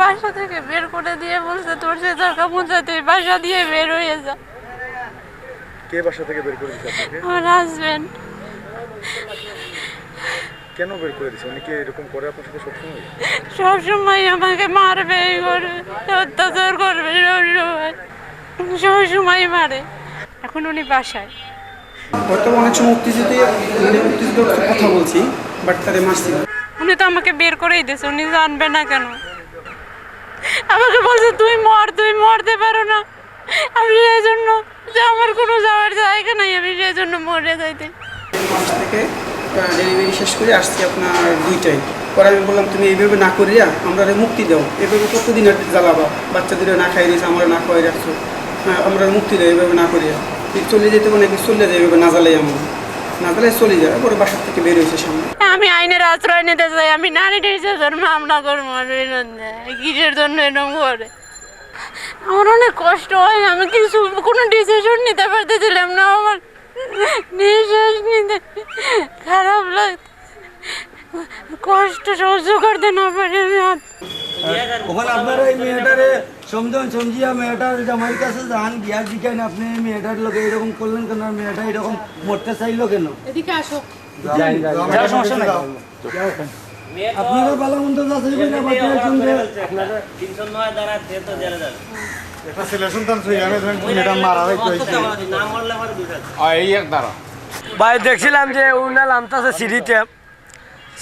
বাসা থেকে বের করে দিয়ে বলছে তোর সে টাকা পৌঁছা তুই বাসা দিয়ে বের হয়ে যা। কে বাসা থেকে বের করে দিচ্ছে আপনাকে? আমার হাজবেন্ড কেন বের করে দিচ্ছে উনি কি এরকম করে আপনার সাথে সবসময়? সবসময় আমাকে মারবে এই করবে অত্যাচার করবে সবসময়। সবসময় মারে। এখন উনি বাসায়। হয়তো মনে হচ্ছে মুক্তিযুদ্ধে মানে মুক্তিযুদ্ধ কথা বলছি বাট তাদের মারছি। উনি তো আমাকে বের করেই দিয়েছে উনি জানবে না কেন? আমাকে বলছে, তুই মর, তুই মরতে পারো না। আমি সেই জন্য যে আমার কোনো যাওয়ার জায়গা নাই, আমি সেই জন্য মরে যাইতে। ডেলিভারি শেষ করে আসছি আপনার দুইটাই পরে আমি বললাম, তুমি এইভাবে না করিয়া আমরা মুক্তি দাও। এভাবে কতদিন জ্বালাবা? বাচ্চাদের না খাই দিয়েছে আমরা না খাওয়াই রাখছো। হ্যাঁ আমরা মুক্তি দাও এভাবে না করিয়া। চলে যেতে মানে কি চলে যায় এভাবে না জ্বালাই আমরা। না জ্বালাই চলে যায়, পরে বাসার থেকে বের হয়েছে সামনে। আমি আইনের আশ্রয় নিতে চাই, আমি নারী নির্যাতন মামলা করব কিসের জন্য এরকম করে? আমার অনেক কষ্ট হয়, আমি কিছু, কোনো ডিসিশন নিতে পারতেছিলাম না, আমার নিঃশ্বাস নিতে খারাপ লাগতো কষ্ট সহ্য করতে না পারি আমি ওখানে আপনারা এই মেয়েটারে সমজন সমঝিয়া মেয়েটার জামাইয়ের কাছে যান গিয়া জিজ্ঞান আপনি মেয়েটার লোকে এরকম করলেন কেন? মেয়েটা এরকম মরতে চাইলো কেন? আপনারা ভালো মন্দ যাচাই করে না বাকি একজনকে তিনশো নয় দ্বারা তো জেলে যাবে। একটা ছেলে সন্তান ছুঁয়ে আমি ধরেন মেয়েটা মারা না মরলে আমার দুটা ভাই দেখছিলাম যে উনা লামতাছে সিঁড়িতে।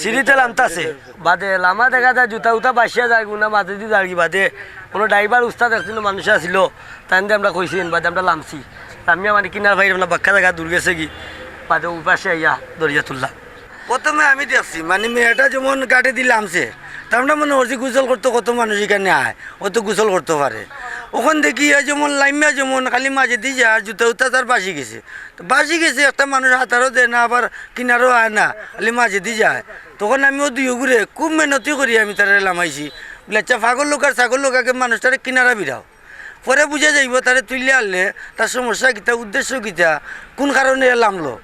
সিঁড়িতে লামতাছে বাদে লামা দেখা যায়, জুতা উতা বাসিয়া যায় উনা মাঝে দিয়ে দাঁড়ি বাদে। কোনো ড্রাইভার উস্তাদ একজন মানুষ আসিল তাই আমরা কইছি বাদে আমরা লামছি। লামিয়া মানে কিনার ভাই আমরা বাক্কা জায়গা দূর গেছে কি? বাদে উপাসে আইয়া দরিয়া তুললাম প্রথমে আমি দেখছি মানে মেয়েটা যেমন গাড়ি দিয়ে লামছে তার মানে মনে হচ্ছে করতে কত মানুষ এখানে আয় ও তো গুসল করতে পারে ওখান দেখি এই যেমন লাইমিয়া যেমন, খালি মাঝে দিয়ে যায় আর জুতা উতা তার বাসি গেছে। তো বাসি গেছে, একটা মানুষ হাতারও দেয় না, আবার কিনারও আয় না, খালি মাঝে দিয়ে যায়। তখন আমিও দুই ঘুরে খুব মেহনতি করি আমি তারা লামাইছি। বলে আচ্ছা ফাগল লোক আর ছাগল লোক আগে মানুষটারে কিনারা বিরাও পরে বুঝে যাইব তারে তুললে আনলে, তার সমস্যা কিতা উদ্দেশ্য কিতা কোন কারণে লামলো?